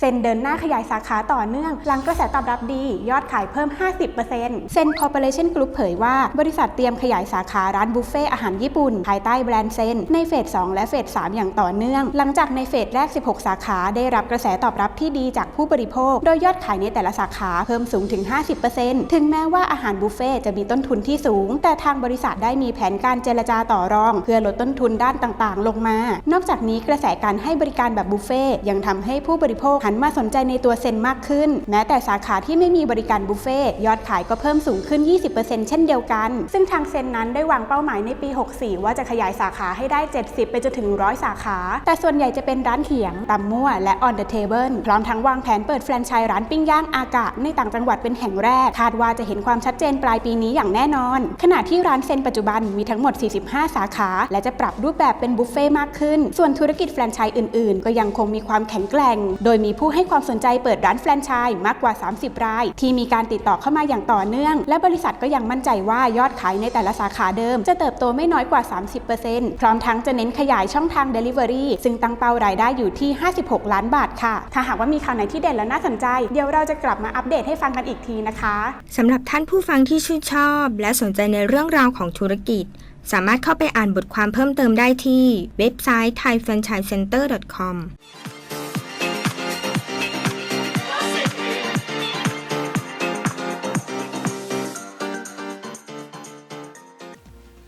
เซนเดินหน้าขยายสาขาต่อเนื่อง หลังกระแสตอบรับดี ยอดขายเพิ่ม 50%เซนคอร์ปอเรชั่นกรุ๊ปเผยว่า บริษัทเตรียมขยายสาขาร้านบุฟเฟ่อาหารญี่ปุ่น ภายใต้แบรนด์เซน ในเฟส 2 และเฟส 3 อย่างต่อเนื่อง หลังจากในเฟสแรก 16 สาขาได้รับกระแสตอบรับที่ดีจากผู้บริโภค โดยยอดขายในแต่ละสาขาเพิ่มสูงถึง 50%ถึงแม้ว่าอาหารบุฟเฟ่จะมีต้นทุนที่สูง แต่ทางบริษัทได้มีแผนการเจรจาต่อรอง เพื่อลดต้นทุนด้านต่างๆ ลงมา นอกจากนี้กระแสการให้บริการแบบบุฟเฟ่ยังทำให้ผู้บริโภคหันมาสนใจในตัวเซนมากขึ้น แม้แต่สาขาที่ไม่มีบริการบุฟเฟ่ยอดขายก็เพิ่มสูงขึ้น 20%เช่นเดียวกัน ซึ่งทางเซนนั้นได้วางเป้าหมายในปี 64 ว่าจะขยายสาขาให้ได้ 70 ไปจนถึง 100 สาขา แต่ส่วนใหญ่จะเป็นร้านเขียงตำมั่วและ on the table พร้อมทั้งวางแผนเปิดแฟรนไชส์ร้านปิ้งย่างอากาศในต่างจังหวัดเป็นแห่งแรก คาดว่าจะเห็นความชัดเจนปลายปีนี้อย่างแน่นอน ขณะที่ร้านเซนปัจจุบันมีทั้งหมด 45 สาขา และจะปรับรูปแบบเป็นบุฟเฟ่มากขึ้น ส่วนธุรกิจแฟรนไชส์อื่นๆ ก็ยังคงมีความแข็งแกร่ง โดยมีผู้ให้ความสนใจเปิดร้านแฟรนไชส์มากกว่า 30 ราย ที่มีการติดต่อเข้ามาอย่างต่อเนื่อง และบริษัทก็ยังมั่นใจว่ายอดขายในแต่ละสาขาเดิม จะเติบโตไม่น้อยกว่า 30%พร้อมทั้งจะเน้นขยายช่องทาง Delivery ซึ่งตั้งเป้ารายได้อยู่ที่ 56 ล้านบาทค่ะ ถ้าหากว่ามีข่าวไหนที่เด่นและน่าสนใจ เดี๋ยวเราจะกลับมาอัปเดตให้ฟังกันอีกทีนะคะสำหรับท่านผู้ฟังที่ชื่นชอบ และสนใจในเรื่องราวของธุรกิจสามารถเข้าไปอ่านบทความเพิ่มเติมได้ที่เว็บไซต์ thaifranchisecenter.com